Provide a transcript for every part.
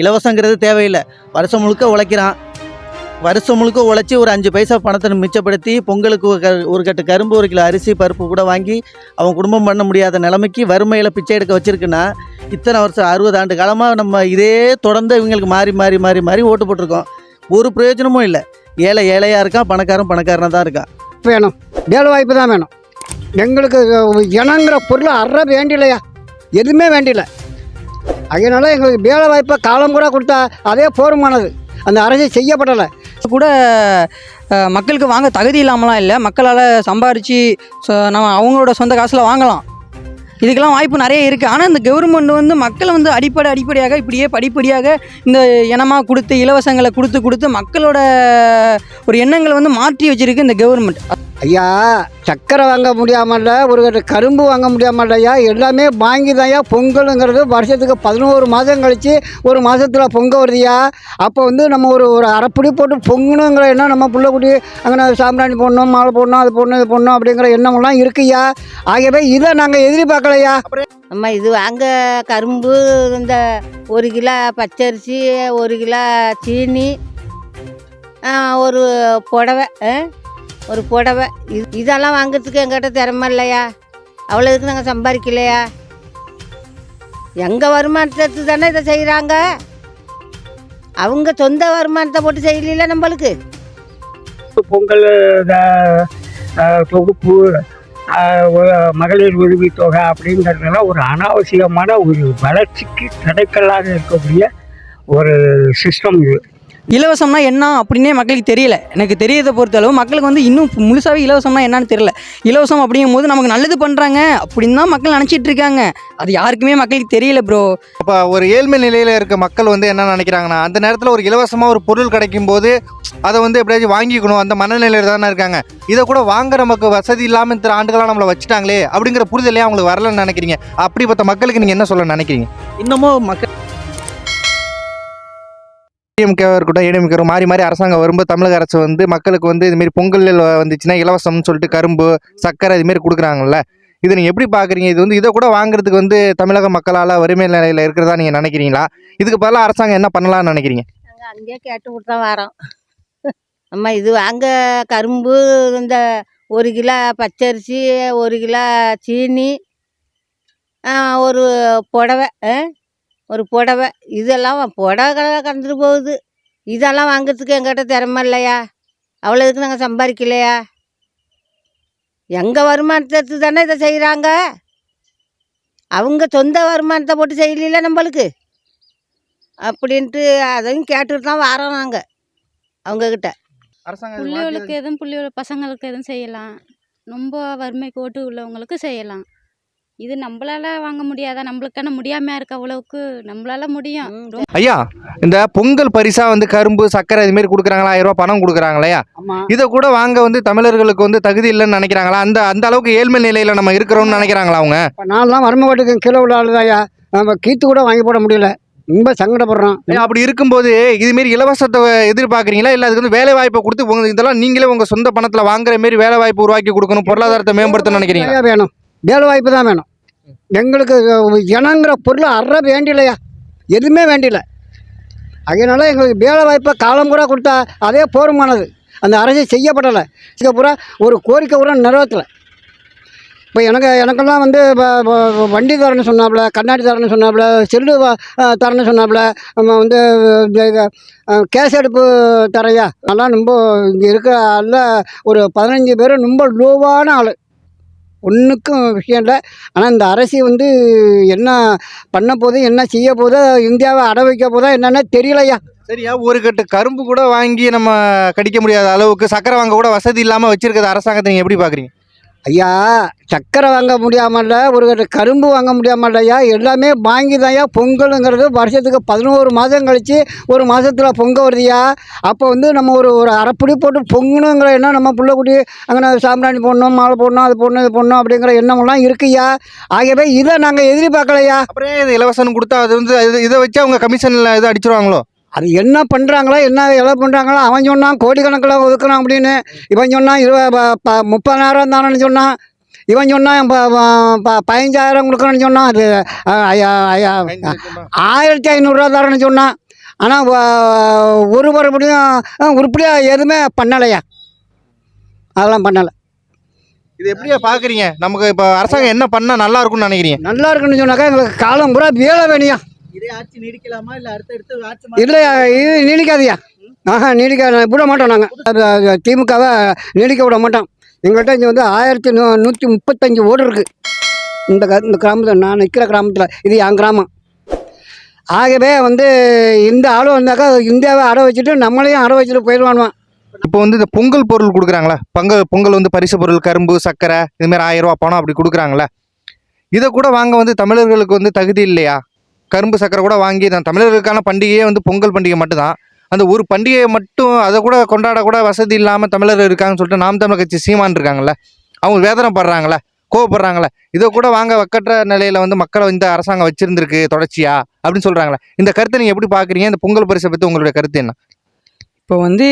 இலவசங்கிறது தேவையில்லை. வருஷம் முழுக்க உழைக்கிறான். வருஷம் முழுக்க உழைச்சி ஒரு அஞ்சு பைசா பணத்தை மிச்சப்படுத்தி பொங்கலுக்கு ஒரு க- ஒரு கட்டு கரும்பு ஒரு கிலோ அரிசி பருப்பு கூட வாங்கி அவன் குடும்பம் பண்ண முடியாத நிலைமைக்கு வறுமையில் பிச்சை எடுக்க வச்சுருக்குன்னா இத்தனை வருஷம் அறுபது ஆண்டு காலமாக நம்ம இதே தொடர்ந்து இவங்களுக்கு மாறி மாறி மாறி மாறி ஓட்டு போட்டிருக்கோம். ஒரு பிரயோஜனமும் இல்லை. ஏழை ஏழையாக இருக்கான் பணக்காரன் பணக்காரனாக தான் இருக்கான். வேணும். வேலை வாய்ப்பு தான் வேணும். எங்களுக்கு இனங்கிற பொருள் அற வேண்டியலையா எதுவுமே வேண்டியில்லை. அதனால எங்களுக்கு வேலை வாய்ப்பை காலம் கூட கொடுத்தா அதே போருமானது. அந்த அரசு செய்யப்படலை. கூட மக்களுக்கு வாங்க தகுதி இல்லாமலாம் இல்லை. மக்களால் சம்பாரித்து நம்ம அவங்களோட சொந்த காசில் வாங்கலாம். இதுக்கெல்லாம் வாய்ப்பு நிறைய இருக்குது ஆனால் இந்த கவர்மெண்ட் வந்து மக்களை வந்து அடிப்படை அடிப்படையாக இப்படியே படிப்படியாக இந்த இனமாக கொடுத்து இலவசங்களை கொடுத்து கொடுத்து மக்களோட ஒரு எண்ணங்களை வந்து மாற்றி வச்சுருக்கு இந்த கவர்மெண்ட் ஐயா சக்கரை வாங்க முடியாமல்ல ஒரு கட்டு கரும்பு வாங்க முடியாமல்லையா எல்லாமே வாங்கி தான்யா பொங்கலுங்கிறது வருஷத்துக்கு பதினோரு மாதம் கழித்து ஒரு மாதத்தில் பொங்க வருதுயா அப்போ வந்து நம்ம ஒரு ஒரு அரைப்படி போட்டு பொங்கணுங்கிற எண்ணம் நம்ம பிள்ளைக்குட்டி அங்கே சாம்பிராணி போடணும் மாலை போடணும் அது போடணும் இது போடணும் அப்படிங்கிற எண்ணமெல்லாம் இருக்குய்யா ஆகவே இதை நாங்கள் எதிர்பார்க்கலையா நம்ம இது வாங்க கரும்பு இந்த ஒரு கிலோ பச்சரிசி ஒரு கிலோ சீனி ஒரு புடவை ஒரு புடவை. இது இதெல்லாம் வாங்குறதுக்கு எங்கிட்ட திறமை இல்லையா? அவ்வளோ இதுக்கு நாங்கள் சம்பாதிக்கலையா? எங்கள் வருமானத்தை தானே இதை செய்கிறாங்க அவங்க சொந்த வருமானத்தை போட்டு செய்யல நம்மளுக்கு? பொங்கல் தொகுப்பு மகளிர் உதவித்தொகை தொகை ஒரு அனாவசியமான ஒரு வளர்ச்சிக்கு தடைக்கல்லாக இருக்கக்கூடிய ஒரு சிஸ்டம் இது. இலவசம்னா என்ன அப்படின்னே மக்களுக்கு தெரியல. எனக்கு தெரியறதை பொறுத்தளவு மக்களுக்கு வந்து இன்னும் முழுசாவே இலவசம்னா என்னன்னு தெரியல. இலவசம் அப்படிங்கும் போது நமக்கு நல்லது பண்ணுறாங்க அப்படின்னு தான் மக்கள் நினச்சிட்டு இருக்காங்க. அது யாருக்குமே மக்களுக்கு தெரியல ப்ரோ இப்போ ஒரு ஏழ்மை நிலையில் இருக்க மக்கள் வந்து என்ன நினைக்கிறாங்கன்னா அந்த நேரத்தில் ஒரு இலவசமாக ஒரு பொருள் கிடைக்கும் போது அதை வந்து எப்படியாச்சும் வாங்கிக்கணும். அந்த மனநிலையில் தானே இருக்காங்க. இதை கூட வாங்க நமக்கு வசதி இல்லாமல் இத்தனை ஆண்டுகளாக நம்மளை வச்சுட்டாங்களே அப்படிங்கிற புரிதலே அவங்களுக்கு வரலன்னு நினைக்கிறீங்க. அப்படிப்பட்ட மக்களுக்கு நீங்கள் என்ன சொல்ல நினைக்கிறீங்க? இன்னமும் மக்கள் ஏடிஎம்கேவாக இருக்கட்டும் ஏடிஎம்கே மாறி மாறி அரசாங்கம் வரும்போது தமிழக அரசு வந்து மக்களுக்கு வந்து இதுமாரி பொங்கல் வந்துச்சுன்னா இலவசம்னு சொல்லிட்டு கரும்பு சர்க்கரை இதுமாரி கொடுக்குறாங்கல்ல. இதை நீங்கள் எப்படி பார்க்குறீங்க இது வந்து இதை கூட வாங்குறதுக்கு வந்து தமிழக மக்களால் வறுமை நிலையில் இருக்கிறதா நீங்கள் நினைக்கிறீங்களா? இதுக்கு பதிலாக அரசாங்கம் என்ன பண்ணலாம்னு நினைக்கிறீங்க? அங்கேயே கேட்டு கொடுத்தா வரோம். அம்மா இது வாங்க கரும்பு இந்த ஒரு கிலோ பச்சரிசி ஒரு கிலோ சீனி ஒரு புடவை ஒரு புடவை. இதெல்லாம் புடவை கடை கடந்துட்டு போகுது. இதெல்லாம் வாங்குறதுக்கு எங்கிட்ட திறமை இல்லையா? அவ்வளோ இதுக்கு நாங்கள் சம்பாதிக்கலையா? எங்கள் வருமானத்தை எடுத்து தானே இதை செய்கிறாங்க அவங்க சொந்த வருமானத்தை போட்டு செய்யல நம்மளுக்கு? அப்படின்ட்டு அதையும் கேட்டுட்டு தான் வரோம் நாங்கள் அவங்கக்கிட்ட புள்ளிகளுக்கு எதுவும் புள்ளியோட பசங்களுக்கு எதுவும் செய்யலாம். ரொம்ப வறுமை கோட்டு உள்ளவங்களுக்கு செய்யலாம். இது நம்மளால வாங்க முடியாதா? நம்மளுக்கான முடியாமையா இருக்க அவ்வளவுக்கு நம்மளால முடியும். ஐயா இந்த பொங்கல் பரிசா வந்து கரும்பு சர்க்கரை இதுமாரி கொடுக்குறாங்களா? ஆயிரம் ரூபாய் பணம் கொடுக்குறாங்களா ஆமாம் இதை கூட வாங்க வந்து தமிழர்களுக்கு வந்து தகுதி இல்லைன்னு நினைக்கிறாங்களா? அந்த அந்த அளவுக்கு ஏழ்மை நிலையில் நம்ம இருக்கிறோம்னு நினைக்கிறாங்களா அவங்க? நான்லாம் வறுமை வீட்டுக்கு கீழே உள்ள ஆளுதாயா நம்ம கீத்து கூட வாங்கி போட முடியல. ரொம்ப சங்கடப்படுறோம். அப்படி இருக்கும்போது இதுமாரி இலவசத்தை எதிர்பார்க்குறீங்களா? இல்லை அதுக்கு வந்து வேலை வாய்ப்பை கொடுத்து உங்க இதெல்லாம் நீங்களே உங்கள் சொந்த பணத்தில் வாங்குற மாரி வேலை வாய்ப்பு உருவாக்கி கொடுக்கணும் பொருளாதாரத்தை மேம்படுத்தணும்னு நினைக்கிறீங்களா? நிறையா வேணும் வேலை வாய்ப்பு தான் வேணும். எங்களுக்கு இனங்கிற பொருள் அற வேண்டியலையா எதுவுமே வேண்டியில்லை அதனால எங்களுக்கு வேலை வாய்ப்பை காலம் கூட கொடுத்தா அதே போருமானது அந்த அரசு செய்யப்படலை. இங்கே பூரா ஒரு கோரிக்கை பூரா நிறைவேற்றலை. இப்போ எனக்கு எனக்கெல்லாம் வந்து இப்போ வண்டி தரேன்னு சொன்னாப்புல கண்ணாடி தரேன்னு சொன்னாப்புல செல்லு தரேன்னு சொன்னாப்புல நம்ம வந்து கேஸ் அடுப்பு தரையா? நல்லா ரொம்ப இங்கே இருக்கிற அல்ல ஒரு பதினஞ்சு பேர் ரொம்ப லோவான ஆள். ஒன்றுக்கும் விஷயம் இல்லை. ஆனால் இந்த அரசு வந்து என்ன பண்ண போகுது என்ன செய்ய போதோ இந்தியாவை அட வைக்க போதா என்னென்ன தெரியலையா சரியா ஒரு கட்டு கரும்பு கூட வாங்கி நம்ம கடிக்க முடியாத அளவுக்கு சக்கரை வாங்க கூட வசதி இல்லாமல் வச்சுருக்கிறது அரசாங்கத்தை நீங்கள் எப்படி பார்க்குறீங்க ஐயா சக்கரை வாங்க முடியாமல்ல ஒரு கரும்பு வாங்க முடியாமல்லையா எல்லாமே வாங்கி தான்யா பொங்கலுங்கிறது வருஷத்துக்கு பதினோரு மாதம் கழித்து ஒரு மாதத்தில் பொங்க வருதுயா அப்போ வந்து நம்ம ஒரு ஒரு அரைப்புடி போட்டு பொங்கணுங்கிற எண்ணம் நம்ம பிள்ளைக்குட்டி அங்கே சாம்பிராணி போடணும் மாலை போடணும் அது போடணும் இது போடணும் அப்படிங்கிற எண்ணமெல்லாம் இருக்குய்யா ஆகவே இதை நாங்கள் எதிர்பார்க்கலையா? அப்புறம் இது இலவசம் கொடுத்தா அது வந்து இதை வச்சு அவங்க கமிஷனில் இது அடிச்சிருவாங்களோ? அது என்ன பண்ணுறாங்களோ என்ன எவ்வளோ பண்ணுறாங்களோ அவன் சொன்னான் கோடிக்கணக்கில் ஒதுக்குறான் அப்படின்னு. இவன் சொன்னான் இருப ப- முப்பதாயிரம் தானேன்னு சொன்னான் இவன் சொன்னான் ப- பதினஞ்சாயிரம் கொடுக்குறேன்னு சொன்னான் அது ஆயிரத்தி ஐநூறுரூவா தரேன்னு சொன்னான் ஆனால் ஒரு மறுபடியும் உருப்படியாக எதுவுமே பண்ணலையா? அதெல்லாம் பண்ணலை. இது எப்படியா பாக்குறீங்க? நமக்கு இப்போ அரசாங்கம் என்ன பண்ணா நல்லா இருக்கும்னு நினைக்கிறீங்க? நல்லா இருக்குன்னு சொன்னாக்கா எங்களுக்கு காலம் பூரா வேலை வேணியா இதே ஆட்சி நீடிக்கலாமா இல்லை அடுத்தடுத்து ஆட்சி இல்லையா இது நீடிக்காதியா ஆஹா நீடிக்க விட மாட்டோம் நாங்கள் திமுகவை நீடிக்க விட மாட்டோம். எங்கள்கிட்ட இங்கே வந்து ஆயிரத்தி நூ நூற்றி முப்பத்தஞ்சு ஓடு இருக்குது இந்த க இந்த கிராமத்தில் நான் நிற்கிற கிராமத்தில். இது என் கிராமம். ஆகவே வந்து இந்த ஆள் வந்தாக்கா இந்தியாவை அடை வச்சுட்டு நம்மளையும் அடை வச்சுட்டு போயிடுவானுவான். இப்போ வந்து இந்த பொங்கல் பொருள் கொடுக்குறாங்களா? பொங்கல் பொங்கல் வந்து பரிசு பொருள் கரும்பு சர்க்கரை இது மாதிரி ஆயிரம் ரூபா பணம் அப்படி கொடுக்குறாங்களே? இதை கூட வாங்க வந்து தமிழர்களுக்கு வந்து தகுதி இல்லையா? கரும்பு சக்கரை கூட வாங்கி நான் தமிழர்களுக்கான பண்டிகையே வந்து பொங்கல் பண்டிகை மட்டும்தான். அந்த ஒரு பண்டிகையை மட்டும் அதை கூட கொண்டாட கூட வசதி இல்லாமல் தமிழர் இருக்காங்கன்னு சொல்லிட்டு நாம் தமிழர் கட்சி சீமான் இருக்காங்கல்ல அவங்க வேதனைப்படுறாங்களே கோவப்படுறாங்களே இதை கூட வாங்க வக்கற்ற நிலையில் வந்து மக்களை இந்த அரசாங்கம் வச்சிருந்திருக்கு தொடர்ச்சியா அப்படின்னு சொல்கிறாங்களே இந்த கருத்தை நீங்கள் எப்படி பார்க்குறீங்க? இந்த பொங்கல் பரிசை பற்றி உங்களுடைய கருத்து என்ன? இப்போ வந்து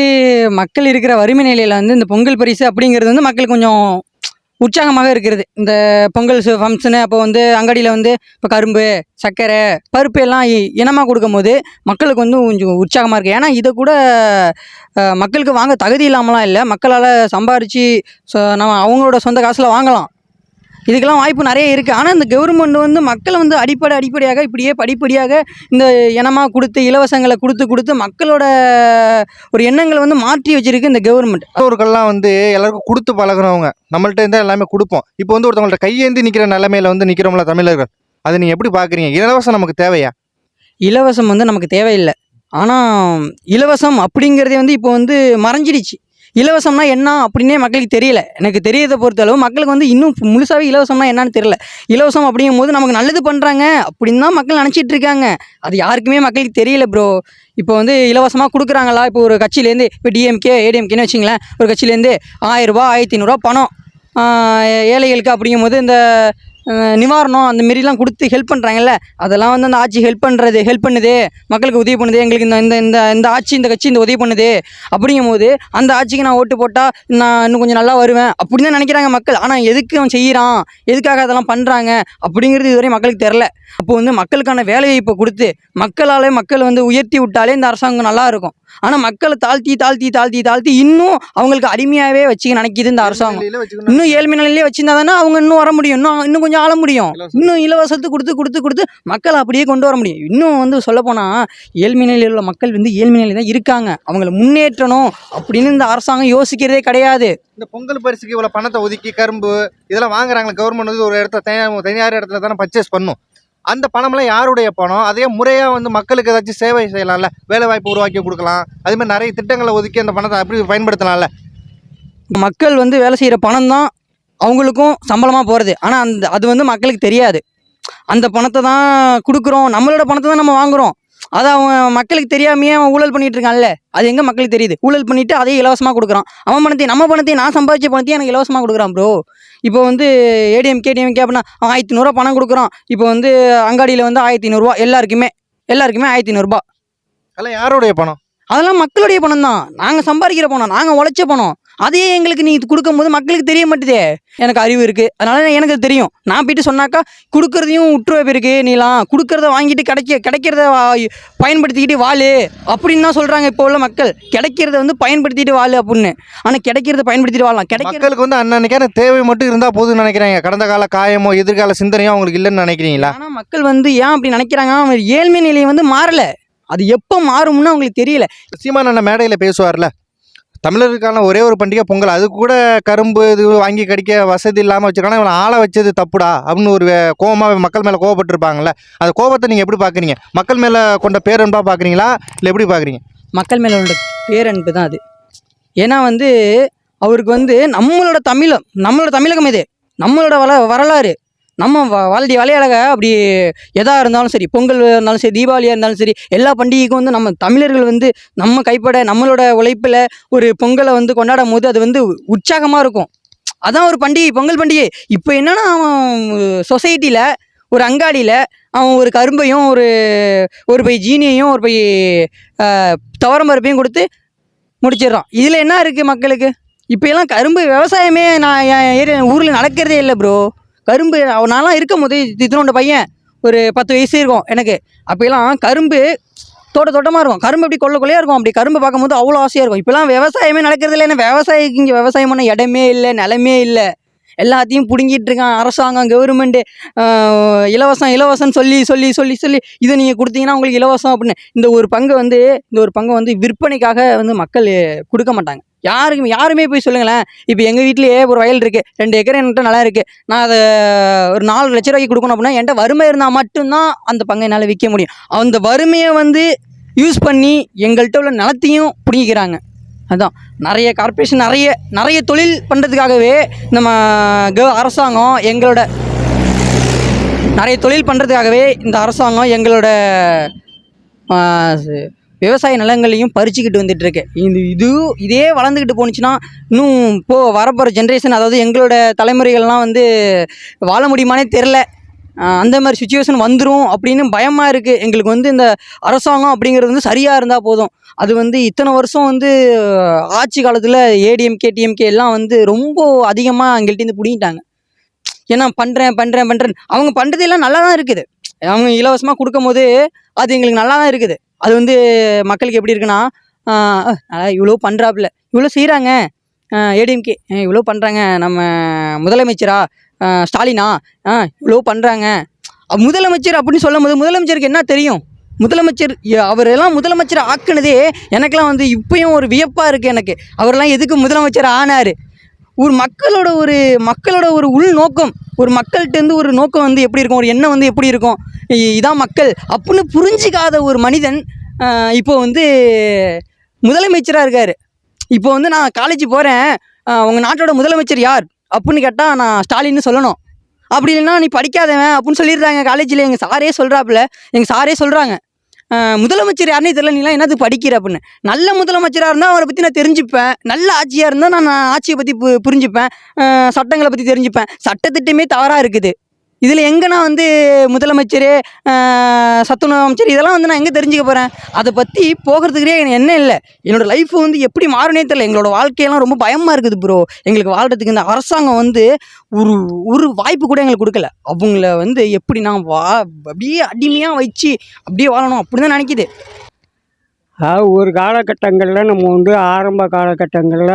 மக்கள் இருக்கிற வறுமை நிலையில் வந்து இந்த பொங்கல் பரிசு அப்படிங்கிறது வந்து மக்கள் கொஞ்சம் உற்சாகமாக இருக்கிறது. இந்த பொங்கல் ஃபங்க்ஷனு அப்போ வந்து அங்காடியில் வந்து இப்போ கரும்பு சர்க்கரை பருப்பு எல்லாம் இ- இனமாக கொடுக்கும் போது மக்களுக்கு வந்து கொஞ்சம் உற்சாகமாக இருக்குது ஏன்னா இதை கூட மக்களுக்கு வாங்க தகுதி இல்லாமலாம் இல்லை. மக்களால் சம்பாரித்து நம்ம அவங்களோட சொந்த காசில் வாங்கலாம். இதுக்கெல்லாம் வாய்ப்பு நிறைய இருக்குது ஆனால் இந்த கவர்மெண்ட் வந்து மக்களை வந்து அடிப்படை அடிப்படையாக இப்படியே படிப்படியாக இந்த இனமாக கொடுத்து இலவசங்களை கொடுத்து கொடுத்து மக்களோட ஒரு எண்ணங்களை வந்து மாற்றி வச்சிருக்கு இந்த கவர்மெண்ட் மற்றவர்கள்லாம் வந்து எல்லாருக்கும் கொடுத்து பழகுறவங்க. நம்மள்ட்ட இருந்தால் எல்லாமே கொடுப்போம். இப்போ வந்து ஒருத்தவங்கள்ட்ட கையேந்தி நிற்கிற நிலைமையில வந்து நிற்கிறோம்ல தமிழர்கள். அதை நீங்கள் எப்படி பார்க்குறீங்க இலவசம் நமக்கு தேவையா? இலவசம் வந்து நமக்கு தேவையில்லை. ஆனால் இலவசம் அப்படிங்கிறதே வந்து இப்போ வந்து மறைஞ்சிடுச்சு. இலவசம்னா என்ன அப்படின்னே மக்களுக்கு தெரியல. எனக்கு தெரியறதை பொறுத்தளவு மக்களுக்கு வந்து இன்னும் முழுசாவே இலவசம்னா என்னன்னு தெரியல. இலவசம் அப்படிங்கும்போது நமக்கு நல்லது பண்ணுறாங்க அப்படின்னு தான் மக்கள் நினச்சிட்டு இருக்காங்க. அது யாருக்குமே மக்களுக்கு தெரியல ப்ரோ இப்போ வந்து இலவசமாக கொடுக்குறாங்களா? இப்போ ஒரு கட்சியிலேருந்து இப்போ டிஎம்கே ஏடிஎம்கேன்னு வச்சிங்களேன். ஒரு கட்சியிலேருந்து ஆயிரரூபா ஆயிரத்தி ஐநூறுரூவா பணம் ஏழைகளுக்கு ஏழைகளுக்கு அப்படிங்கும்போது இந்த நிவாரணம் அந்த மாரிலாம் கொடுத்து ஹெல்ப் பண்ணுறாங்கல்ல அதெல்லாம் வந்து அந்த ஆட்சி ஹெல்ப் பண்ணுறது ஹெல்ப் பண்ணுது மக்களுக்கு உதவி பண்ணுது எங்களுக்கு இந்த இந்த இந்த இந்த ஆட்சி இந்த கட்சி இந்த உதவி பண்ணுது அப்படிங்கும்போது அந்த ஆட்சிக்கு நான் ஓட்டு போட்டால் நான் இன்னும் கொஞ்சம் நல்லா வருவேன் அப்படின்னு தான் நினைக்கிறாங்க மக்கள். ஆனால் எதுக்கு அவன் செய்கிறான் எதுக்காக அதெல்லாம் பண்ணுறாங்க அப்படிங்கிறது இதுவரை மக்களுக்கு தெரில அப்போ வந்து மக்களுக்கான வேலைவாய்ப்பை கொடுத்து மக்களாலே மக்கள் வந்து உயர்த்தி விட்டாலே இந்த அரசாங்கம் நல்லா இருக்கும். ஆனால் மக்களை தாழ்த்தி தாழ்த்தி தாழ்த்தி தாழ்த்தி இன்னும் அவங்களுக்கு அடிமையாகவே வச்சுக்க நினைக்கிது இந்த அரசாங்கம். இன்னும் ஏழ்மை நிலையிலே வச்சிருந்தா தானே அவங்க இன்னும் வர முடியும். இன்னும் இன்னும் கொஞ்சம் ஆள முடியும். இன்னும் இலவசத்து கொடுத்து கொடுத்து கொடுத்து மக்களை அப்படியே கொண்டு வர முடியும். இன்னும் வந்து சொல்லப்போனால் ஏழ்மை நிலையில் உள்ள மக்கள் வந்து ஏழ்மை நிலையில் தான் இருக்காங்க. அவங்கள முன்னேற்றணும் அப்படின்னு இந்த அரசாங்கம் யோசிக்கிறதே கிடையாது. இந்த பொங்கல் பரிசுக்கு இவ்வளோ பணத்தை ஒதுக்கி கரும்பு இதெல்லாம் வாங்குறாங்களே கவர்மெண்ட் வந்து ஒரு இடத்துல தனியார் தனியார் இடத்துல தானே பர்ச்சேஸ் பண்ணும். அந்த பணம்லாம் யாருடைய பணம்? அதே முறையாக வந்து மக்களுக்கு ஏதாச்சும் சேவை செய்யலாம்ல? வேலை வாய்ப்பு உருவாக்கி கொடுக்கலாம். அதே மாதிரி நிறைய திட்டங்களை ஒதுக்கி அந்த பணத்தை அப்படி பயன்படுத்தலாம்ல? மக்கள் வந்து வேலை செய்கிற பணம் தான் அவங்களுக்கும் சம்பளமாக போகிறது ஆனால் அந்த அது வந்து மக்களுக்கு தெரியாது. அந்த பணத்தை தான் கொடுக்குறோம். நம்மளோட பணத்தை தான் நம்ம வாங்குறோம். அதை அவன் மக்களுக்கு தெரியாமையே அவன் ஊழல் பண்ணிட்டு இருக்கான்ல. அது எங்கே மக்களுக்கு தெரியுது? ஊழல் பண்ணிட்டு அதையும் இலவசமாக கொடுக்குறான். அவன் பணத்தையும் நம்ம பணத்தையும் நான் சம்பாதிச்ச பணத்தையும் எனக்கு இலவசமாக கொடுக்குறான் ப்ரோ இப்போ வந்து ஏடிஎம் கேடிஎம்கே அப்படின்னா அவன் ஆயிரத்தி நூறுரூவா பணம் கொடுக்குறான். இப்போ வந்து அங்காடியில் வந்து ஆயிரத்தி நூறுரூவா எல்லாருக்குமே எல்லாருக்குமே ஆயிரத்தி நூறுரூபா அதெல்லாம் யாருடைய பணம்? அதெல்லாம் மக்களுடைய பணம் தான் நாங்கள் சம்பாதிக்கிற பணம் நாங்கள் உழைச்ச பணம். அதையே எங்களுக்கு நீ கொடுக்கும்போது மக்களுக்கு தெரிய மாட்டுதே. எனக்கு அறிவு இருக்குது அதனால எனக்கு அது தெரியும். நான் போயிட்டு சொன்னாக்கா கொடுக்குறதையும் உற்றுவப்பு இருக்கு நீலாம் கொடுக்குறத வாங்கிட்டு கிடைக்க கிடைக்கிறத பயன்படுத்திக்கிட்டு வாழு. அப்படின்னு தான் சொல்கிறாங்க இப்போ உள்ள மக்கள். கிடைக்கிறத வந்து பயன்படுத்திட்டு வாழு அப்படின்னு. ஆனால் கிடைக்கிறத பயன்படுத்திட்டு வாழலாம். கிடைக்கிற மக்களுக்கு வந்து அன்னன்னைக்கான தேவை மட்டும் இருந்தால் போதும்னு நினைக்கிறாங்க. கடந்த கால காயமோ எதிர்கால சிந்தனையோ அவங்களுக்கு இல்லைன்னு நினைக்கிறீங்களா? ஆனால் மக்கள் வந்து ஏன் அப்படி நினைக்கிறாங்க? அவன் ஏழ்மை நிலை வந்து மாறல. அது எப்போ மாறும்னு அவங்களுக்கு தெரியல. சீமான் அண்ணன் மேடையில் பேசுவார்ல. தமிழருக்கான ஒரே ஒரு பண்டிகை பொங்கல். அது கூட கரும்பு இது வாங்கி கடிக்க வசதி இல்லாமல் வச்சுருக்காங்க. இவனை ஆளை வச்சது தப்புடா அப்படின்னு ஒரு கோபமாக மக்கள் மேலே கோவப்பட்டிருப்பாங்கள்ல அந்த கோபத்தை நீங்கள் எப்படி பார்க்குறீங்க? மக்கள் மேலே கொண்ட பேரன்பாக பார்க்குறீங்களா? இல்லை எப்படி பார்க்குறீங்க? மக்கள் மேலே உள்ள பேரன்பு தான் அது. ஏன்னா வந்து அவருக்கு வந்து நம்மளோட தமிழம் நம்மளோட தமிழகம் இது. நம்மளோட வள வரலாறு. நம்ம வ- வாழ்டி வளையழக அப்படி எதாக இருந்தாலும் சரி பொங்கல் இருந்தாலும் சரி தீபாவளியாக இருந்தாலும் சரி எல்லா பண்டிகைக்கும் வந்து நம்ம தமிழர்கள் வந்து நம்ம கைப்பட நம்மளோட உழைப்பில் ஒரு பொங்கலை வந்து கொண்டாடும் போது அது வந்து உற்சாகமாக இருக்கும். அதான் ஒரு பண்டிகை பொங்கல் பண்டிகை. இப்போ என்னென்னா அவன் சொசைட்டியில் ஒரு அங்காடியில் அவன் ஒரு கரும்பையும் ஒரு ஒரு பை ஜீனியையும் ஒரு பை துவரம்பருப்பையும் பருப்பையும் கொடுத்து முடிச்சிடுறான். இதில் என்ன இருக்குது மக்களுக்கு? இப்போ எல்லாம் கரும்பு விவசாயமே நான் என் ஏரியா ஊரில் நடக்கிறதே இல்லை ப்ரோ கரும்பு அவனாலாம் இருக்கும் போது இத்தினோண்ட பையன் ஒரு பத்து வயசு இருக்கும் எனக்கு. அப்போலாம் கரும்பு தோட்ட தோட்டமாக இருக்கும். கரும்பு அப்படி கொள்ள கொள்ளையாக இருக்கும்? அப்படி கரும்பு பார்க்கும்போது அவ்வளோ ஆசையாக இருக்கும். இப்போலாம் விவசாயமே நடக்கிறது இல்லை ஏன்னா விவசாயிக்கு இங்கே விவசாயம் பண்ண இடமே இல்லை நிலமே இல்லை. எல்லாத்தையும் பிடுங்கிட்டு இருக்கான் அரசாங்கம் கவர்மெண்ட்டு இலவசம் இலவசம்னு சொல்லி சொல்லி சொல்லி சொல்லி இதை நீங்கள் கொடுத்தீங்கன்னா உங்களுக்கு இலவசம் அப்படின்னு. இந்த ஒரு பங்கை வந்து இந்த ஒரு பங்கை வந்து விற்பனைக்காக வந்து மக்கள் கொடுக்க மாட்டாங்க. யாருக்குமே யாருமே போய் சொல்லுங்களேன். இப்போ எங்கள் வீட்லேயே ஒரு வயல் இருக்குது ரெண்டு ஏக்கர் என்கிட்ட நல்லா இருக்குது நான் அதை ஒரு நாலு லட்ச ரூபாய்க்கு கொடுக்கணும் அப்படின்னா என்கிட்ட வறுமை இருந்தால் மட்டும்தான் அந்த பங்கை என்னால் விற்க முடியும். அந்த வறுமையை வந்து யூஸ் பண்ணி எங்கள்கிட்ட உள்ள நிலத்தையும் பிடிக்கிறாங்க அதுதான் நிறைய கார்ப்பரேஷன் நிறைய நிறைய தொழில் பண்ணுறதுக்காகவே நம்ம க அரசாங்கம் எங்களோட நிறைய தொழில் பண்ணுறதுக்காகவே இந்த அரசாங்கம் எங்களோட விவசாய நிலங்களையும் பறிச்சுக்கிட்டு வந்துட்டு இருக்கு இந்த இது இதே வளர்ந்துக்கிட்டு போணுச்சுன்னா இன்னும் இப்போ வரப்போகிற ஜென்ரேஷன் அதாவது எங்களோட தலைமுறைகள்லாம் வந்து வாழ முடியுமானே தெரில அந்த மாதிரி சுச்சுவேஷன் வந்துடும் அப்படின்னு பயமாக இருக்குது எங்களுக்கு வந்து இந்த அரசாங்கம் அப்படிங்கிறது வந்து சரியாக இருந்தால் போதும். அது வந்து இத்தனை வருஷம் வந்து ஆட்சி காலத்தில் ஏடிஎம்கே டிஎம்கே எல்லாம் வந்து ரொம்ப அதிகமாக எங்கள்கிட்ட பிடிங்கிட்டாங்க. ஏன்னா பண்ணுறேன் பண்ணுறேன் பண்ணுறேன் அவங்க பண்ணுறதெல்லாம் நல்லா தான் இருக்குது. அவங்க இலவசமாக கொடுக்கும் போது அது எங்களுக்கு நல்லா தான் இருக்குது. அது வந்து மக்களுக்கு எப்படி இருக்குன்னா இவ்வளோ பண்ணுறாப்புல இவ்வளோ செய்கிறாங்க ஏடிஎம்கே. இவ்வளோ பண்ணுறாங்க நம்ம முதலமைச்சரா? ஸ்டாலினா? இவ்வளோ பண்ணுறாங்க முதலமைச்சர் அப்படின்னு சொல்லும் போது முதலமைச்சருக்கு என்ன தெரியும்? முதலமைச்சர் அவரெல்லாம் முதலமைச்சர் ஆக்குனதே எனக்கெல்லாம் வந்து இப்பயும் ஒரு வியப்பாக இருக்குது எனக்கு. அவரெல்லாம் எதுக்கு முதலமைச்சர் ஆனார்? ஒரு மக்களோட ஒரு மக்களோட ஒரு உள் நோக்கம் ஒரு மக்கள்கிட்டேருந்து ஒரு நோக்கம் வந்து எப்படி இருக்கும் ஒரு எண்ணம் வந்து எப்படி இருக்கும் இதான் மக்கள் அப்படின்னு புரிஞ்சிக்காத ஒரு மனிதன் இப்போ வந்து முதலமைச்சராக இருக்கார். இப்போ வந்து நான் காலேஜ் போகிறேன் உங்கள் நாட்டோட முதலமைச்சர் யார் அப்படின்னு கேட்டால் நான் ஸ்டாலின்னு சொல்லணும். அப்படி இல்லைன்னா நீ படிக்காதவன் அப்படின்னு சொல்லிடுறாங்க காலேஜில் எங்கள் சாரே சொல்கிறாப்புல எங்கள் சாரே சொல்கிறாங்க முதலமைச்சர் யாருன்னே தெரியல நீலாம் என்னது படிக்கிற அப்படின்னு. நல்ல முதலமைச்சராக இருந்தால் அவரை பற்றி நான் தெரிஞ்சுப்பேன். நல்ல ஆட்சியாக இருந்தால் நான் ஆட்சியை பற்றி பு புரிஞ்சுப்பேன். சட்டங்களை பற்றி தெரிஞ்சுப்பேன். சட்டத்திட்டமே தவறாக இருக்குது. இதில் எங்கே வந்து முதலமைச்சர் சத்துணவு அமைச்சர் இதெல்லாம் வந்து நான் எங்கே தெரிஞ்சுக்க போகிறேன்? அதை பற்றி போகிறதுக்கே எனக்கு என்ன இல்லை. என்னோட லைஃப் வந்து எப்படி மாறுனே தெரியல. எங்களோட வாழ்க்கையெல்லாம் ரொம்ப பயமாக இருக்குது ப்ரோ எங்களுக்கு வாழ்கிறதுக்கு இந்த அரசாங்கம் வந்து ஒரு ஒரு வாய்ப்பு கூட எங்களுக்கு கொடுக்கல. அவங்கள வந்து எப்படி நான் வா அப்படியே அடிமையாக வச்சு அப்படியே வாழணும் அப்படி தான் நினைக்கிது. அதாவது ஒரு காலகட்டங்களில் நம்ம வந்து ஆரம்ப காலகட்டங்களில்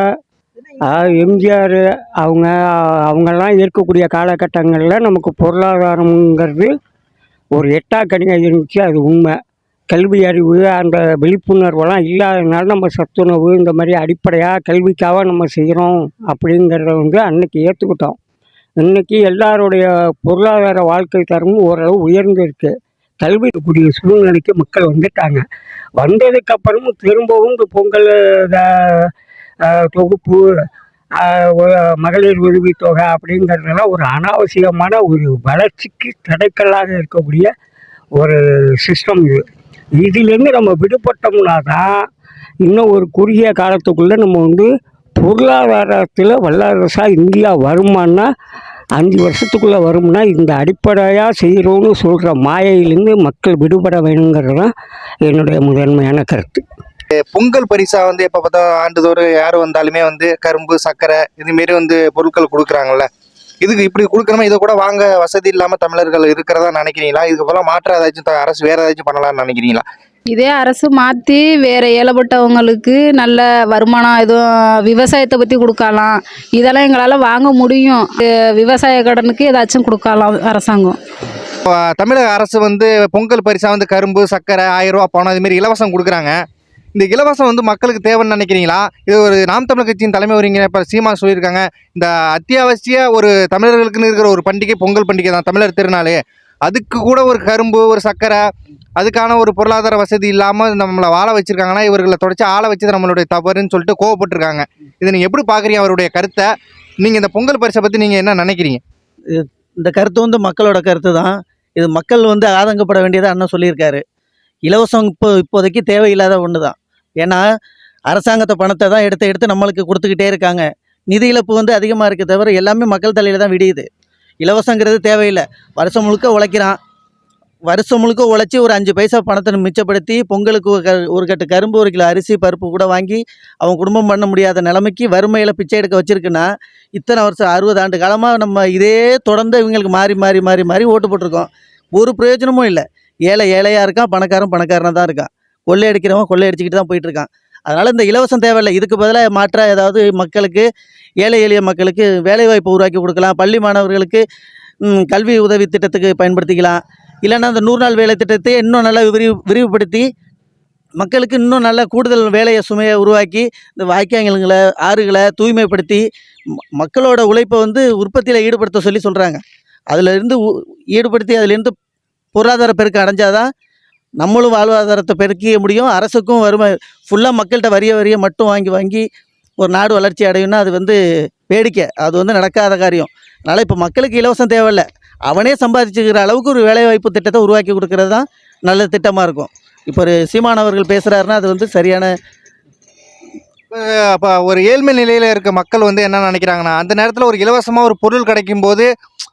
அதாவது எம்ஜிஆர் அவங்க அவங்கெல்லாம் இருக்கக்கூடிய காலகட்டங்களில் நமக்கு பொருளாதாரங்கிறது ஒரு எட்டாக்கனியாக இருந்துச்சு அது உண்மை. கல்வி அறிவு அந்த விழிப்புணர்வெல்லாம் இல்லாததுனால நம்ம சத்துணவு இந்த மாதிரி அடிப்படையாக கல்விக்காக நம்ம செய்கிறோம் அப்படிங்கிறத வந்து அன்னைக்கு ஏற்றுக்கிட்டோம் இன்றைக்கி எல்லாருடைய பொருளாதார வாழ்க்கை தரமும் ஓரளவு உயர்ந்திருக்கு. கல்வி கூடிய சூழ்நிலைக்கு மக்கள் வந்துட்டாங்க. வந்ததுக்கப்புறமும் திரும்பவும் இந்த பொங்கல் தொகுப்பு மகளிர் உதவித்தொகை அப்படிங்கிறதெல்லாம் ஒரு அனாவசியமான ஒரு வளர்ச்சிக்கு தடைக்கல்லாக இருக்கக்கூடிய ஒரு சிஸ்டம் இது. இதிலேருந்து நம்ம விடுபட்டோம்னா தான் இன்னும் ஒரு குறுகிய காலத்துக்குள்ளே நம்ம வந்து பொருளாதாரத்தில் வல்லரசாக இந்தியா வருமானா அஞ்சு வருஷத்துக்குள்ளே வரும்னா இந்த அடிப்படையாக செய்கிறோன்னு சொல்கிற மாயையிலேருந்து மக்கள் விடுபட வேணுங்கிறது தான் என்னுடைய முதன்மையான கருத்து. பொங்கல் பரிசா வந்து எப்ப பார்த்தா ஆண்டுதோறும் யார் வந்தாலுமே வந்து கரும்பு சர்க்கரை இது மாரி வந்து பொருட்கள் கொடுக்குறாங்கல்ல. இதுக்கு இப்படி கொடுக்குறோமா இதை கூட வாங்க வசதி இல்லாம தமிழர்கள் இருக்கிறதா நினைக்கிறீங்களா? இதுக்கு போல மாற்ற ஏதாச்சும் அரசு வேற ஏதாச்சும் பண்ணலாம்னு நினைக்கிறீங்களா? இதே அரசு மாற்றி வேறு ஏழைப்பட்டவங்களுக்கு நல்ல வருமானம் எதுவும் விவசாயத்தை பற்றி கொடுக்கலாம். இதெல்லாம் எங்களால் வாங்க முடியும். விவசாய கடனுக்கு ஏதாச்சும் கொடுக்கலாம் அரசாங்கம். இப்ப தமிழக அரசு வந்து பொங்கல் பரிசா வந்து கரும்பு சர்க்கரை ஆயிரம் ரூபா பணம் இது மாதிரி இலவசம் கொடுக்குறாங்க. இந்த இலவசம் வந்து மக்களுக்கு தேவைன்னு நினைக்கிறீங்களா? இது ஒரு நாம் தமிழர் கட்சியின் தலைமை வரீங்க இப்போ சீமா சொல்லியிருக்காங்க. இந்த அத்தியாவசிய ஒரு தமிழர்களுக்குன்னு இருக்கிற ஒரு பண்டிகை பொங்கல் பண்டிகை தான் தமிழர் திருநாள். அதுக்கு கூட ஒரு கரும்பு ஒரு சர்க்கரை அதுக்கான ஒரு பொருளாதார வசதி இல்லாமல் நம்மளை வாழ வச்சுருக்காங்கன்னா இவர்களை தொடச்சி ஆள வச்சது நம்மளுடைய தவறுன்னு சொல்லிட்டு கோவப்பட்டிருக்காங்க. இதை நீங்கள் எப்படி பார்க்குறீங்க அவருடைய கருத்தை? நீங்கள் இந்த பொங்கல் பரிசை பற்றி நீங்கள் என்ன நினைக்கிறீங்க? இந்த கருத்து வந்து மக்களோட கருத்து தான். இது மக்கள் வந்து ஆதங்கப்பட வேண்டியதாக அண்ணன் சொல்லியிருக்காரு. இலவசம் இப்போ இப்போதைக்கு தேவையில்லாத ஒன்று தான் ஏன்னா அரசாங்கத்தை பணத்தை தான் எடுத்து எடுத்து நம்மளுக்கு கொடுத்துக்கிட்டே இருக்காங்க. நிதி இழப்பு வந்து அதிகமாக இருக்க தவிர எல்லாமே மக்கள் தலையில் தான் விடியுது. இலவசங்கிறது தேவையில்லை. வருஷம் முழுக்க உழைக்கிறான். வருஷம் முழுக்க உழைச்சி ஒரு அஞ்சு பைசா பணத்தை மிச்சப்படுத்தி பொங்கலுக்கு ஒரு க- ஒரு கட்டு கரும்பு ஒரு கிலோ அரிசி பருப்பு கூட வாங்கி அவன் குடும்பம் பண்ண முடியாத நிலைமைக்கு வறுமையில் பிச்சை எடுக்க வச்சுருக்குன்னா இத்தனை வருஷம் அறுபது ஆண்டு காலமாக நம்ம இதே தொடர்ந்து இவங்களுக்கு மாறி மாறி மாறி மாறி ஓட்டு போட்டிருக்கோம். ஒரு பிரயோஜனமும் இல்லை. ஏழை ஏழையாக இருக்கான் பணக்காரன் பணக்காரனாக தான் இருக்கான். கொள்ளையடிக்கிறவன் கொள்ளையடிச்சிக்கிட்டு தான் போயிட்டு இருக்கான் அதனால் இந்த இலவசம் தேவையில்லை. இதுக்கு பதிலாக மாற்ற ஏதாவது மக்களுக்கு ஏழை எளிய மக்களுக்கு வேலைவாய்ப்பு உருவாக்கி கொடுக்கலாம். பள்ளி மாணவர்களுக்கு கல்வி உதவி திட்டத்துக்கு பயன்படுத்திக்கலாம். இல்லைன்னா அந்த நூறு நாள் வேலை திட்டத்தை இன்னும் நல்லா விரிவு விரிவுபடுத்தி மக்களுக்கு இன்னும் நல்ல கூடுதல் வேலையை சுமையை உருவாக்கி இந்த வாய்க்கால்களை ஆறுகளை தூய்மைப்படுத்தி மக்களோட உழைப்பை வந்து உற்பத்தியில் ஈடுபடுத்த சொல்லி சொல்கிறாங்க அதிலிருந்து ஈடுபடுத்தி அதிலிருந்து பொருளாதார பெருக்கம் அடைஞ்சாதான் நம்மளும் வாழ்வாதாரத்தை பெருக்கிக்க முடியும். அரசுக்கும் வறுமை ஃபுல்லாக மக்கள்கிட்ட வரிய வரிய மட்டும் வாங்கி வாங்கி ஒரு நாடு வளர்ச்சி அடையும்னா அது வந்து வேடிக்கை. அது வந்து நடக்காத காரியம். அதனால் இப்போ மக்களுக்கு இலவசம் தேவையில்ல. அவனே சம்பாதிச்சுக்கிற அளவுக்கு ஒரு வேலைவாய்ப்பு திட்டத்தை உருவாக்கி கொடுக்கறது தான் நல்ல திட்டமாக இருக்கும். இப்போ ஒரு சீமானவர்கள் பேசுகிறாருன்னா அது வந்து சரியான அப்போ ஒரு ஏழ்மை நிலையில் இருக்க மக்கள் வந்து என்ன நினைக்கிறாங்கன்னா அந்த நேரத்தில் ஒரு இலவசமாக ஒரு பொருள் கிடைக்கும் போது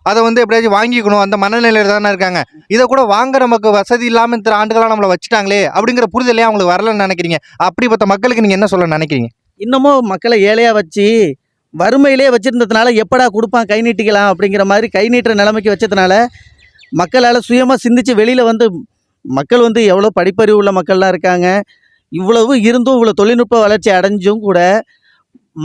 அதை வந்து எப்படியாச்சும் வாங்கிக்கணும் அந்த மனநிலையில் தானே இருக்காங்க. இதை கூட வாங்க நமக்கு வசதி இல்லாமல் இத்தனை ஆண்டுகளாக நம்மளை வச்சுட்டாங்களே அப்படிங்கிற புரிதலே அவங்களுக்கு வரலன்னு நினைக்கிறீங்க. அப்படிப்பட்ட மக்களுக்கு நீங்கள் என்ன சொல்ல நினைக்கிறீங்க? இன்னமும் மக்களை ஏழையாக வச்சு வறுமையிலே வச்சுருந்ததுனால எப்படா கொடுப்பான் கை நீட்டிக்கலாம் அப்படிங்கிற மாதிரி கை நீட்டுற நிலைமைக்கு வச்சதுனால மக்களால் சுயமாக சிந்திச்சு வெளியில் வந்து மக்கள் வந்து எவ்வளோ படிப்பறிவு உள்ள மக்கள்லாம் இருக்காங்க. இவ்வளவு இருந்தும் இவ்வளோ தொழில்நுட்ப வளர்ச்சி அடைஞ்சும் கூட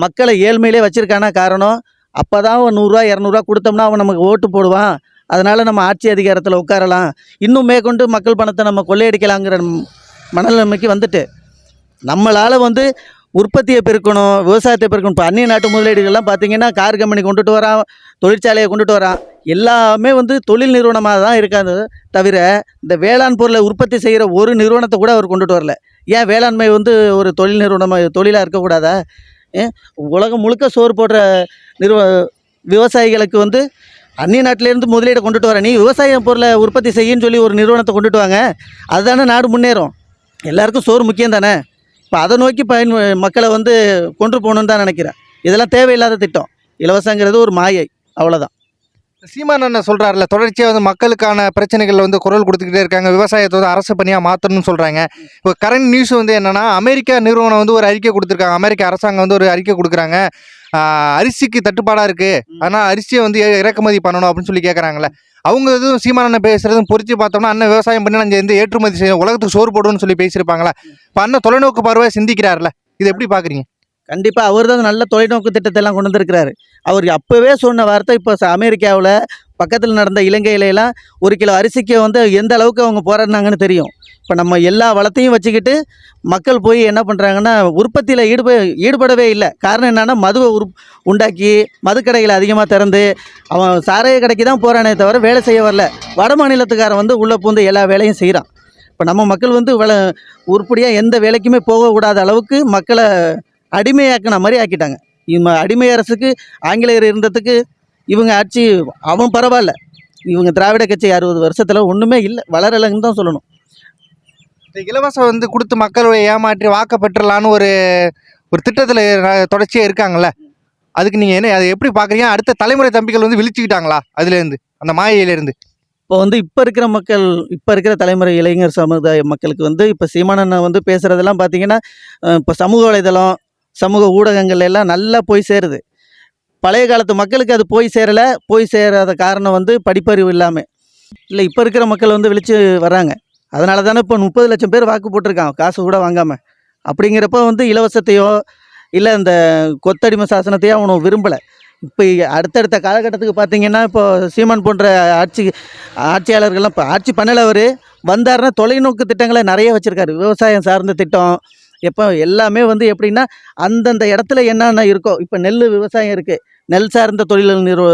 மக்களை ஏழ்மையிலே வச்சுருக்கான காரணம் அப்போ தான் அவன் நூறுரூவா இரநூறுவா கொடுத்தோம்னா அவன் நமக்கு ஓட்டு போடுவான். அதனால் நம்ம ஆட்சி அதிகாரத்தில் உட்காரலாம். இன்னும் மேற்கொண்டு மக்கள் பணத்தை நம்ம கொள்ளையடிக்கலாங்கிற மனநிலைமைக்கு வந்துட்டு நம்மளால் வந்து உற்பத்தியை பெருக்கணும் விவசாயத்தை பெருக்கணும். இப்போ அந்நிய நாட்டு முதலீடுகள்லாம் பார்த்திங்கன்னா கார் கம்பெனி கொண்டுட்டு வரான் தொழிற்சாலையை கொண்டுட்டு வரான். எல்லாமே வந்து தொழில் நிறுவனமாக தான் இருக்காது தவிர இந்த வேளாண் பொருளை உற்பத்தி செய்கிற ஒரு நிறுவனத்தை கூட அவர் கொண்டுட்டு வரல. ஏன் வேளாண்மை வந்து ஒரு தொழில் நிறுவனமாக தொழிலாக இருக்கக்கூடாதா? உலகம் முழுக்க சோறு போடுற நிறுவ விவசாயிகளுக்கு வந்து அந்நிய நாட்டிலேருந்து முதலீடை கொண்டுட்டு வர நீ விவசாய பொருளை உற்பத்தி செய்யுன்னு சொல்லி ஒரு நிறுவனத்தை கொண்டுட்டு வாங்க. அதுதானே நாடு முன்னேறும். எல்லாருக்கும் சோறு முக்கியம் தானே? இப்போ அதை நோக்கி பயன் மக்களை வந்து கொண்டு போகணுன்னு தான் நினைக்கிறேன். இதெல்லாம் தேவையில்லாத திட்டம். இலவசங்கிறது ஒரு மாயை. அவ்வளோதான் சீமான் அண்ணன் சொல்கிறாருல தொடர்ச்சியாக வந்து மக்களுக்கான பிரச்சனைகளில் வந்து குரல் கொடுத்துக்கிட்டே இருக்காங்க விவசாயத்தை வந்து அரசு பணியாக மாற்றணும்னு சொல்கிறாங்க இப்போ கரண்ட் நியூஸ் வந்து என்னென்னா அமெரிக்கா நிறுவனம் வந்து ஒரு அறிக்கை கொடுத்துருக்காங்க அமெரிக்க அரசாங்கம் வந்து ஒரு அறிக்கை கொடுக்குறாங்க. அரிசிக்கு தட்டுப்பாடாக இருக்குது ஆனால் அரிசியை வந்து இறக்குமதி பண்ணணும் அப்படின்னு சொல்லி கேட்குறாங்களே அவங்க எதுவும் சீமான் அண்ணன் பேசுறதும் பொறிச்சு பார்த்தோம்னா அண்ணன் விவசாயம் பண்ணி நான் இந்த ஏற்றுமதி செய்யணும் உலகத்துக்கு சோறு போடுவோம்னு சொல்லி பேசியிருப்பாங்களா? இப்போ அண்ணன் தொலைநோக்கு பார்வை சிந்திக்கிறாருல இது எப்படி பார்க்குறீங்க கண்டிப்பாக அவர் தான் நல்ல தொலைநோக்கு திட்டத்தை எல்லாம் கொண்டு வந்திருக்கிறாரு. அவர் அப்போவே சொன்ன வார்த்தை இப்போ அமெரிக்காவில் பக்கத்தில் நடந்த இலங்கையிலலாம் ஒரு கிலோ அரிசிக்கு வந்து எந்த அளவுக்கு அவங்க போராடினாங்கன்னு தெரியும். இப்போ நம்ம எல்லா வளத்தையும் வச்சுக்கிட்டு மக்கள் போய் என்ன பண்ணுறாங்கன்னா உற்பத்தியில் ஈடுப ஈடுபடவே இல்லை. காரணம் என்னன்னா மதுவை உரு உண்டாக்கி மதுக்கடைகளை அதிகமாக திறந்து அவன் சாராய கடைக்கு தான் போகிறானே தவிர வேலை செய்ய வரல. வட மாநிலத்துக்காரன் வந்து உள்ளே பூந்து எல்லா வேலையும் செய்கிறான் இப்போ நம்ம மக்கள் வந்து வள உருப்படியாக எந்த வேலைக்குமே போகக்கூடாத அளவுக்கு மக்களை அடிமையாக்கின மாதிரி ஆக்கிட்டாங்க. இவங்க அடிமை அரசுக்கு ஆங்கிலேயர் இருந்ததுக்கு இவங்க ஆட்சி அவன் பரவாயில்ல. இவங்க திராவிட கட்சி அறுபது வருஷத்தில் ஒன்றுமே இல்லை வளரலைன்னு தான் சொல்லணும். இந்த இலவசம் வந்து கொடுத்து மக்களை ஏமாற்றி வாக்க பெற்றலான்னு ஒரு ஒரு திட்டத்தில் தொடர்ச்சியாக இருக்காங்கல்ல? அதுக்கு நீங்கள் என்ன அதை எப்படி பார்க்குறீங்க அடுத்த தலைமுறை தம்பிகள் வந்து விழிச்சுக்கிட்டாங்களா அதுலேருந்து அந்த மாயையிலேருந்து? இப்போ வந்து இப்போ இருக்கிற மக்கள் இப்போ இருக்கிற தலைமுறை இளைஞர் சமுதாய மக்களுக்கு வந்து இப்போ சீமானண்ணன் வந்து பேசுகிறதெல்லாம் பார்த்தீங்கன்னா இப்போ சமூக வலைதளம் சமூக ஊடகங்கள் எல்லாம் நல்லா போய் சேருது. பழைய காலத்து மக்களுக்கு அது போய் சேரலை போய் சேராத காரணம் வந்து படிப்பறிவு இல்லாமல் இல்லை இப்போ இருக்கிற மக்கள் வந்து விழிச்சு வராங்க அதனால தானே இப்போ முப்பது லட்சம் பேர் வாக்கு போட்டிருக்கான் காசு கூட வாங்காமல் அப்படிங்கிறப்ப வந்து இலவசத்தையோ இல்லை இந்த கொத்தடிமை சாசனத்தையோ அவனும் விரும்பலை. இப்போ அடுத்தடுத்த காலகட்டத்துக்கு பார்த்தீங்கன்னா இப்போ சீமான் போன்ற ஆட்சி ஆட்சியாளர்கள்லாம் இப்போ ஆட்சி பண்ணலை அவர். வந்தாருன்னா தொலைநோக்கு திட்டங்களை நிறைய வச்சுருக்காரு. விவசாயம் சார்ந்த திட்டம் எப்போ எல்லாமே வந்து எப்படின்னா அந்தந்த இடத்துல என்னென்ன இருக்கோ இப்போ நெல் விவசாயம் இருக்குது நெல் சார்ந்த தொழில் நிறுவ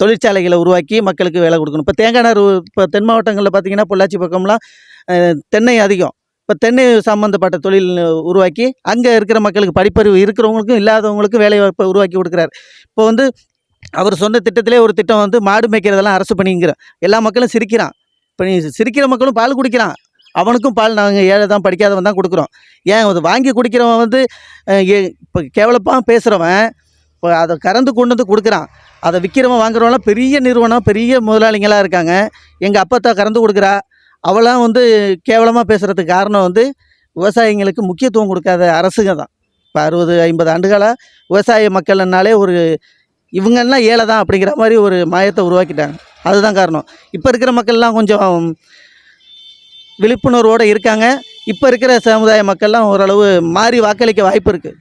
தொழிற்சாலைகளை உருவாக்கி மக்களுக்கு வேலை கொடுக்கணும். இப்போ தேங்காய் நார் இப்போ தென் மாவட்டங்களில் பார்த்தீங்கன்னா பொள்ளாச்சி பக்கம்லாம் தென்னை அதிகம். இப்போ தென்னை சம்மந்தப்பட்ட தொழில் உருவாக்கி அங்கே இருக்கிற மக்களுக்கு படிப்பறிவு இருக்கிறவங்களுக்கும் இல்லாதவங்களுக்கும் வேலைவாய்ப்பை உருவாக்கி கொடுக்குறாரு. இப்போ வந்து அவர் சொன்ன திட்டத்திலே ஒரு திட்டம் வந்து மாடு மேய்க்கிறதெல்லாம் அரசு பணிங்கிற எல்லா மக்களும் சிரிக்கிறான். இப்போ நீ சிரிக்கிற மக்களும் பால் குடிக்கிறான். அவனுக்கும் பால் நாங்கள் ஏழை தான் படிக்காதவன் தான் கொடுக்குறோம். ஏன் அது வாங்கி குடிக்கிறவன் வந்து ஏ- இப்போ கேவலப்பாக பேசுகிறவன் இப்போ அதை கறந்து கொண்டு வந்து கொடுக்குறான். அதை விற்கிறவன் வாங்குறவங்களாம் பெரிய நிறுவனம் பெரிய முதலாளிங்களாக இருக்காங்க. எங்கள் அப்பத்தா கறந்து கொடுக்குறா. அவளாம் வந்து கேவலமாக பேசுகிறதுக்கு காரணம் வந்து விவசாயிங்களுக்கு முக்கியத்துவம் கொடுக்காத அரசுங்க தான். இப்போ அறுபது ஐம்பது ஆண்டுகளாக விவசாய மக்கள்னாலே ஒரு இவங்கெல்லாம் ஏழை தான் அப்படிங்கிற மாதிரி ஒரு மாயத்தை உருவாக்கிட்டாங்க. அதுதான் காரணம். இப்போ இருக்கிற மக்கள்லாம் கொஞ்சம் விழிப்புணர்வோடு இருக்காங்க. இப்போ இருக்கிற சமுதாய மக்கள்லாம் ஓரளவு மாறி வாக்களிக்க வாய்ப்பு இருக்குது